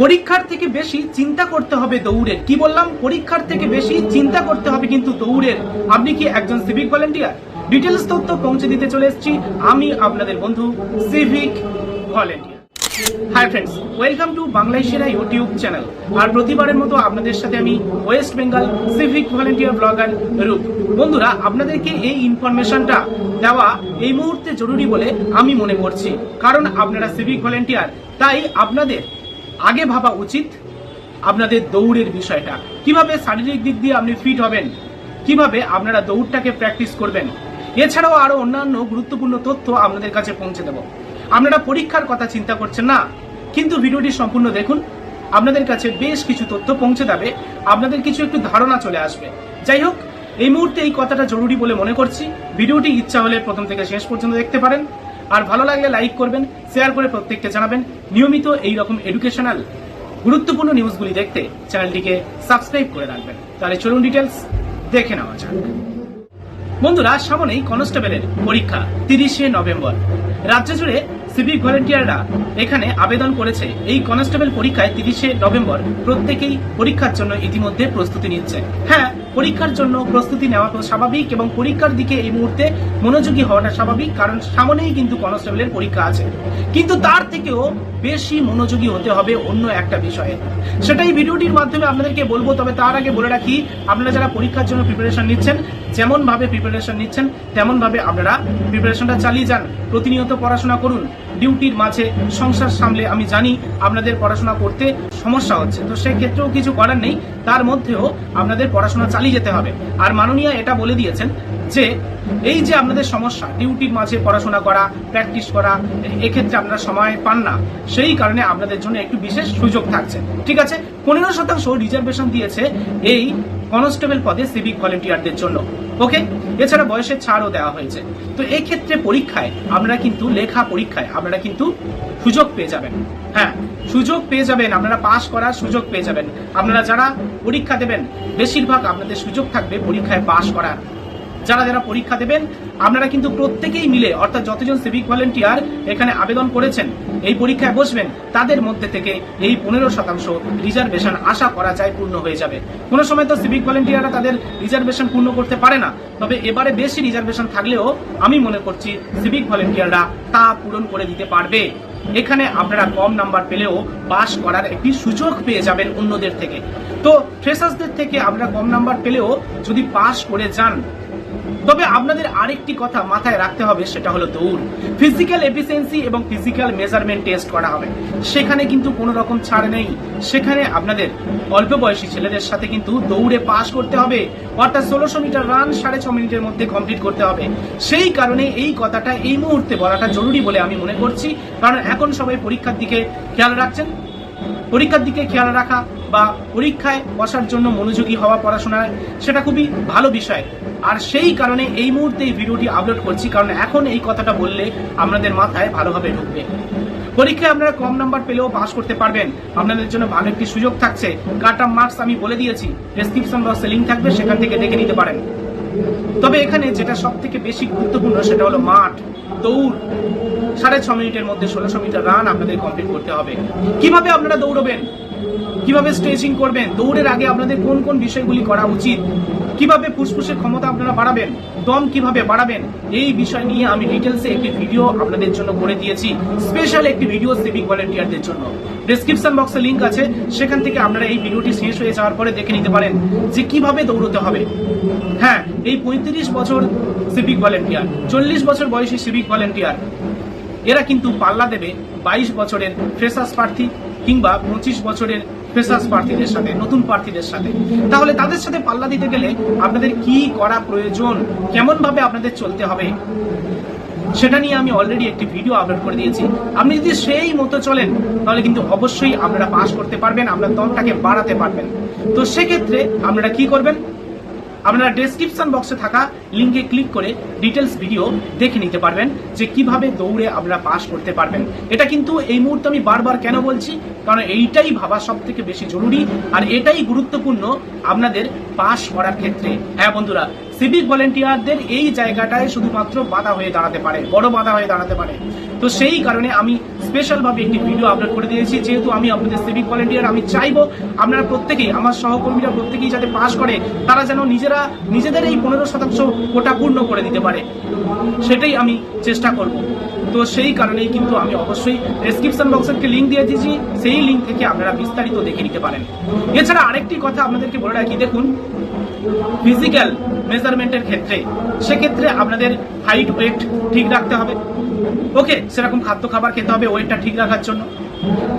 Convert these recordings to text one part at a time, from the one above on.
পরীক্ষার থেকে বেশি চিন্তা করতে হবে দৌড়ের। কি বললাম? পরীক্ষার থেকে বেশি চিন্তা করতে হবে কিন্তু দৌড়ের। আপনি কি একজন সিভিক ভলেন্টিয়ার ডিটেলস তথ্য পৌঁছে দিতে চলে এসেছি। আমি আপনাদের বন্ধু civic volunteer hi friends welcome to বাংলায় সেরা ইউটিউব চ্যানেল আর প্রতিবারের মতো আপনাদের সাথে আমি West Bengal civic volunteer blogger Roop. বন্ধুরা, আপনাদেরকে এই ইনফরমেশনটা দেওয়া এই মুহূর্তে জরুরি বলে আমি মনে করছি। কারণ আপনারা সিভিক ভলেন্টিয়ার তাই আপনাদের আগে ভাবা উচিত আপনাদের দৌড়ের বিষয়টা। কীভাবে শারীরিক দিক দিয়ে আপনি ফিট হবেন? কীভাবে আপনারা দৌড়টাকে প্র্যাকটিস করবেন? এছাড়াও আরও অন্যান্য গুরুত্বপূর্ণ তথ্য আপনাদের কাছে পৌঁছে দেব। আপনারা পরীক্ষার কথা চিন্তা করছেন না? কিন্তু ভিডিওটি সম্পূর্ণ দেখুন। আপনাদের কাছে বেশ কিছু তথ্য পৌঁছে দেবে আপনাদের কিছু একটু ধারণা চলে আসবে। যাই হোক, এই মুহূর্তে এই কথাটা জরুরি বলে মনে করছি। ভিডিওটি ইচ্ছা হলে প্রথম থেকে শেষ পর্যন্ত দেখতে পারেন। আর ভালো লাগলে লাইক করবেন, শেয়ার করে প্রত্যেককে জানাবেন। নিয়মিত এই রকম এডুকেশনাল গুরুত্বপূর্ণ নিউজগুলি দেখতে চ্যানেলটিকে সাবস্ক্রাইব করে রাখবেন। তাহলে চলুন ডিটেলস দেখে নেওয়া যাক। বন্ধুরা, সামনেই কনস্টেবলের পরীক্ষা, তিরিশে নভেম্বর। রাজ্য জুড়ে সিভিক ভলেন্টিয়াররা এখানে আবেদন করেছে। এই কনস্টেবল পরীক্ষায় তিরিশে নভেম্বর প্রত্যেকেই পরীক্ষার জন্য ইতিমধ্যে প্রস্তুতি নিচ্ছে। হ্যাঁ পরীক্ষার জন্য প্রস্তুতি নেওয়া তো স্বাভাবিক এবং পরীক্ষার দিকে এই মুহূর্তে মনোযোগী হওয়াটা স্বাভাবিক, কারণ সামনেই কিন্তু কনস্টেবলের পরীক্ষা আছে। কিন্তু তার থেকেও বেশি মনোযোগী হতে হবে অন্য একটা বিষয়ে। সেটাই ভিডিওটির মাধ্যমে আপনাদেরকে বলব, তবে তার আগে বলে রাখি, আপনারা যারা পরীক্ষার জন্য প্রিপারেশন নিচ্ছেন যেমন ভাবে প্রিপারেশন নিচ্ছেন তেমন ভাবে আপনারা প্রিপারেশনটা চালিয়ে যান। প্রতিনিয়ত পড়াশোনা করুন। ডিউটির মাঝে সংসার সামলে আমি জানি আপনাদের পড়াশোনা করতে সমস্যা হচ্ছে। তো সেক্ষেত্রেও কিছু করার নেই, তার মধ্যেও আপনাদের পড়াশোনা চালিয়ে যেতে হবে। আর মাননীয়া এটা বলে দিয়েছেন যে এই যে আপনাদের সমস্যা ডিউটির মাঝে পড়াশোনা করা প্র্যাকটিস করা, এক্ষেত্রে আপনারা সময় পান না। সেই কারণে আপনাদের জন্য একটু বিশেষ সুযোগ থাকছে। ঠিক আছে? পনেরো শতাংশ রিজার্ভেশন দিয়েছে এই কনস্টেবল পদে সিভিক ভলেন্টিয়ারদের জন্য। ওকে এছাড়া বয়সের ছাড়ও দেওয়া হয়েছে। তো এই ক্ষেত্রে পরীক্ষায় আপনারা কিন্তু লেখা পরীক্ষায় আপনারা কিন্তু সুযোগ পেয়ে যাবেন। হ্যাঁ সুযোগ পেয়ে যাবেন। আপনারা পাশ করার সুযোগ পেয়ে যাবেন। আপনারা যারা পরীক্ষা দেবেন, বেশিরভাগ আপনাদের সুযোগ থাকবে পরীক্ষায় পাশ করার। যারা যারা পরীক্ষা দেবেন, আপনারা কিন্তু প্রত্যেকেই মিলে, অর্থাৎ যতজন সিভিক ভলেন্টিয়ার এখানে আবেদন করেছেন, এই পরীক্ষায় বসবেন, তাদের মধ্যে থেকে এই পনেরো শতাংশ রিজার্ভেশন আশা করা যায় পূর্ণ হয়ে যাবে। কোনো সময় তো সিভিক ভলেন্টিয়াররা তাদের রিজার্ভেশন পূর্ণ করতে পারে না, তবে এবারে বেশি রিজার্ভেশন থাকলেও আমি মনে করছি সিভিক ভলেন্টিয়াররা তা পূরণ করে দিতে পারবে। এখানে আপনারা কম নাম্বার পেলেও পাস করার একটি সুযোগ পেয়ে যাবেন অন্যদের থেকে। তো ফ্রেশার্সদের থেকে আপনারা কম নাম্বার পেলেও যদি পাস করে যান তবে আপনাদের আরেকটি কথা মাথায় রাখতে হবে, সেটা হলো দৌড়। ফিজিক্যাল এফিসিয়েন্সি এবং ফিজিক্যাল মেজারমেন্ট টেস্ট করা হবে। সেখানে কিন্তু কোনো রকম ছাড় নেই। সেখানে আপনাদের অল্প বয়সী ছেলেদের সাথে কিন্তু দৌড়ে পাস করতে হবে। অর্থাৎ ষোলোশো মিটার রান সাড়ে ছ মিনিটের মধ্যে কমপ্লিট করতে হবে। সেই কারণে এই কথাটা এই মুহূর্তে বলাটা জরুরি বলে আমি মনে করছি। কারণ এখন সবাই পরীক্ষার দিকে খেয়াল রাখছেন। পরীক্ষার দিকে খেয়াল রাখা বা পরীক্ষায় বসার জন্য মনোযোগী হওয়া পড়াশোনায় সেটা খুবই ভালো বিষয়। আর সেই কারণে এই মুহূর্তে এই ভিডিওটি আপলোড করছি, কারণ এখন এই কথাটা বললে আপনাদের মাথায় ভালোভাবে ঢুকবে। পরীক্ষায় আপনারা কম নাম্বার পেলেও পাস করতে পারবেন। আপনাদের জন্য ভালো একটি সুযোগ থাকছে। কাট মার্কস আমি বলে দিয়েছি ডেসক্রিপশন বক্সে লিঙ্ক থাকবে, সেখান থেকে দেখে নিতে পারেন। তবে এখানে যেটা সব থেকে বেশি গুরুত্বপূর্ণ সেটা হলো মাঠ, দৌড়। সাড়ে ছ মিনিটের মধ্যে ষোলোশো মিটার রান আপনাদের কমপ্লিট করতে হবে। কীভাবে আপনারা দৌড়বেন? কীভাবে স্ট্রেচিং করবেন? দৌড়ের আগে আপনাদের কোন কোন বিষয়গুলি করা উচিত? কীভাবে ফুসফুসের ক্ষমতা আপনারা বাড়াবেন, দম কীভাবে বাড়াবেন, এই বিষয় নিয়ে আমি ডিটেলসে একটি ভিডিও আপনাদের জন্য করে দিয়েছি। স্পেশাল একটি ভিডিও সিভিক ভলেন্টিয়ারদের জন্য। ডেসক্রিপশন বক্সে লিংক আছে, সেখান থেকে আপনারা এই ভিডিওটি শেষ হয়ে যাওয়ার পরে দেখে নিতে পারেন যে কীভাবে দৌড়তে হবে। হ্যাঁ এই পঁয়ত্রিশ বছর সিভিক ভলেন্টিয়ার চল্লিশ বছর বয়সী সিভিক ভলেন্টিয়ার এরা কিন্তু পাল্লা দেবে বাইশ বছরের ফ্রেশার্স প্রার্থী কিংবা পঁচিশ বছরের ফ্রেশার্স প্রার্থীদের সাথে, নতুন প্রার্থীদের সাথে। তাহলে তাদের সাথে পাল্লা দিতে গেলে আপনাদের কি করা প্রয়োজন? কেমন ভাবে আপনাদের চলতে হবে? সেটা নিয়ে আমি অলরেডি একটি ভিডিও আপলোড করে দিয়েছি। আপনি যদি সেই মতো চলেন, তাহলে কিন্তু অবশ্যই আপনারা পাস করতে পারবেন, আপনার দলটাকে বাড়াতে পারবেন। তো সেক্ষেত্রে আপনারা কি করবেন? আপনারা ডেসক্রিপশন বক্সে থাকা লিঙ্কে ক্লিক করে ডিটেলস ভিডিও দেখে নিতে পারবেন যে কীভাবে দৌড়ে আপনারা পাস করতে পারবেন। এটা কিন্তু এই মুহূর্তে আমি বারবার কেন বলছি? কারণ এইটাই ভাবা সব থেকে বেশি জরুরি আর এটাই গুরুত্বপূর্ণ আপনাদের পাস করার ক্ষেত্রে। হ্যাঁ বন্ধুরা সিভিক ভলেন্টিয়ারদের এই জায়গাটায় শুধুমাত্র বাধা হয়ে দাঁড়াতে পারে, বড় বাধা হয়ে দাঁড়াতে পারে। তো সেই কারণে আমি স্পেশালভাবে একটি ভিডিও আপলোড করে দিয়েছি। যেহেতু আমি আপনাদের সিভিক ভলেন্টিয়ার আমি চাইব আপনারা প্রত্যেকেই, আমার সহকর্মীরা প্রত্যেকেই যাতে পাশ করে, তারা যেন নিজেরা নিজেদের এই পনেরো শতাংশ কোটা পূর্ণ করে দিতে পারে। সেটাই আমি চেষ্টা করব। তো সেই কারণেই কিন্তু আমি অবশ্যই ডেসক্রিপশন বক্সের লিঙ্ক দিয়ে দিয়েছি। সেই লিঙ্ক থেকে আপনারা বিস্তারিত দেখে নিতে পারেন। এছাড়া আরেকটি কথা আপনাদেরকে বলে রাখি, দেখুন ফিজিক্যাল মেজারমেন্টের ক্ষেত্রে, সেক্ষেত্রে আপনাদের হাইট ওয়েট ঠিক রাখতে হবে। ওকে সেরকম খাদ্য খাবার খেতে হবে ওয়েটটা ঠিক রাখার জন্য।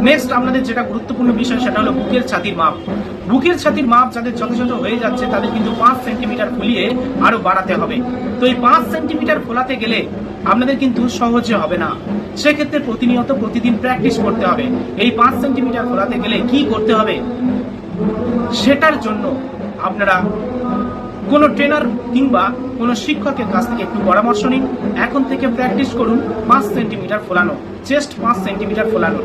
নেক্সট আপনাদের যেটা গুরুত্বপূর্ণ বিষয়, সেটা হলো বুকের ছাতির মাপ। বুকের ছাতির মাপ যাদের যথাযথ হয়ে যাচ্ছে, তাদের কিন্তু পাঁচ সেন্টিমিটার ফুলিয়ে আরও বাড়াতে হবে। তো এই পাঁচ সেন্টিমিটার ফোলাতে গেলে আপনাদের কিন্তু সহজে হবে না। সেক্ষেত্রে প্রতিনিয়ত প্রতিদিন প্র্যাকটিস করতে হবে। এই পাঁচ সেন্টিমিটার ফোলাতে গেলে কি করতে হবে? সেটার জন্য আপনারা কোনো ট্রেনার কিংবা কোনো শিক্ষকের কাছ থেকে একটু পরামর্শ নিন। এখন থেকে প্র্যাকটিস করুন পাঁচ সেন্টিমিটার ফোলানো চেস্ট পাঁচ সেন্টিমিটার ফোলানো।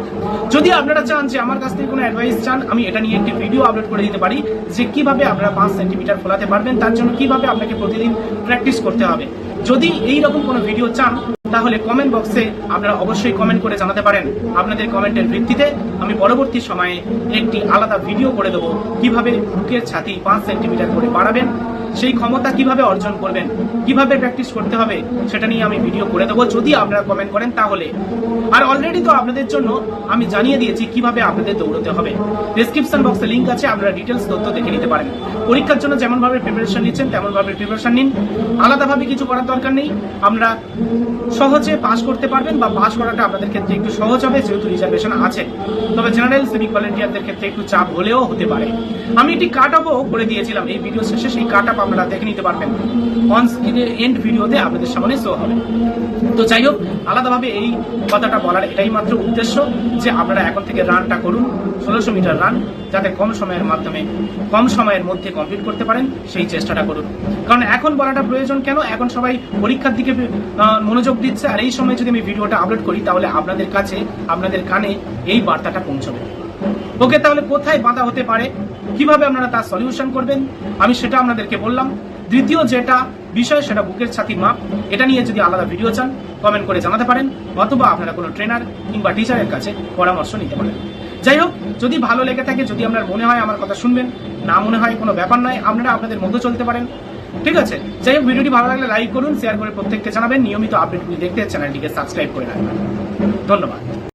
যদি আপনারা চান যে আমার কাছ থেকে কোনো অ্যাডভাইস চান, আমি এটা নিয়ে একটি ভিডিও আপলোড করে দিতে পারি যে কীভাবে আপনারা পাঁচ সেন্টিমিটার ফোলাতে পারবেন, তার জন্য কীভাবে আপনাকে প্রতিদিন প্র্যাকটিস করতে হবে। যদি এই রকম কোনো ভিডিও চান, তাহলে কমেন্ট বক্সে আপনারা অবশ্যই কমেন্ট করে জানাতে পারেন। আপনাদের কমেন্টের ভিত্তিতে আমি পরবর্তী সময়ে একটি আলাদা ভিডিও করে দেবো, কীভাবে বুকের ছাতি পাঁচ সেন্টিমিটার করে বাড়াবেন। সেই ক্ষমতা কীভাবে অর্জন করবেন, কীভাবে প্র্যাকটিস করতে হবে, সেটা নিয়ে আমি ভিডিও করে দেবো। যদি আপনারা কমেন্ট করেন তাহলে। আর অলরেডি তো আপনাদের জন্য আমি জানিয়ে দিয়েছি কীভাবে আপনাদের দৌড়তে হবে। ডেসক্রিপশন বক্সে লিঙ্ক আছে, আপনারা ডিটেলস তথ্য দেখে নিতে পারেন। পরীক্ষার জন্য যেমনভাবে প্রিপারেশন নিচ্ছেন, তেমনভাবে প্রিপারেশন নিন। আলাদাভাবে কিছু করার দরকার নেই। আমরা সহজে পাস করতে পারবেন বা পাস করাটা আপনাদের ক্ষেত্রে একটু সহজ হবে, যেহেতু রিজার্ভেশন আছে। তবে জেনারেল সিভিক ভলেন্টিয়ারদের ক্ষেত্রে একটু চাপ হলেও হতে পারে। আমি একটি কাট আপও করে দিয়েছিলাম এই ভিডিও শেষে। সেই কাট আপ আপনারা দেখে নিতে পারবেন। অন স্ক্রিনের এন্ড ভিডিওতে আপনাদের সামনে শো হবে। তো যাই হোক, আলাদাভাবে এই কথাটা বলার এটাই মাত্র উদ্দেশ্য যে আপনারা এখন থেকে রানটা করুন, ষোলোশো মিটার রান যাতে কম সময়ের মাধ্যমে, কম সময়ের মধ্যে কমপ্লিট করতে পারেন, সেই চেষ্টাটা করুন। কারণ এখন বলাটা প্রয়োজন কেন? এখন সবাই পরীক্ষার দিকে মনোযোগ দিচ্ছে, আর এই সময় যদি আমি ভিডিওটা আপলোড করি, তাহলে আপনাদের কাছে, আপনাদের কানে এই বার্তাটা পৌঁছবে। ওকে তাহলে কোথায় বাধা হতে পারে? কীভাবে আপনারা তার সলিউশন করবেন? আমি সেটা আপনাদেরকে বললাম। দ্বিতীয় যেটা বিষয়, সেটা বুকের ছাতির মাপ। এটা নিয়ে যদি আলাদা ভিডিও চান কমেন্ট করে জানাতে পারেন, অথবা আপনারা কোনো ট্রেনার কিংবা টিচারের কাছে পরামর্শ নিতে পারেন। যাই হোক, যদি ভালো লেগে থাকে, যদি আপনার মনে হয় আমার কথা শুনবেন, না মনে হয় কোনো ব্যাপার নয়, আপনারা আপনাদের মতো চলতে পারেন। ঠিক আছে? যাই হোক ভিডিওটি ভালো লাগলে লাইক করুন শেয়ার করে প্রত্যেককে জানাবেন। নিয়মিত আপডেটগুলি দেখতে চ্যানেলটিকে সাবস্ক্রাইব করে রাখবেন। ধন্যবাদ।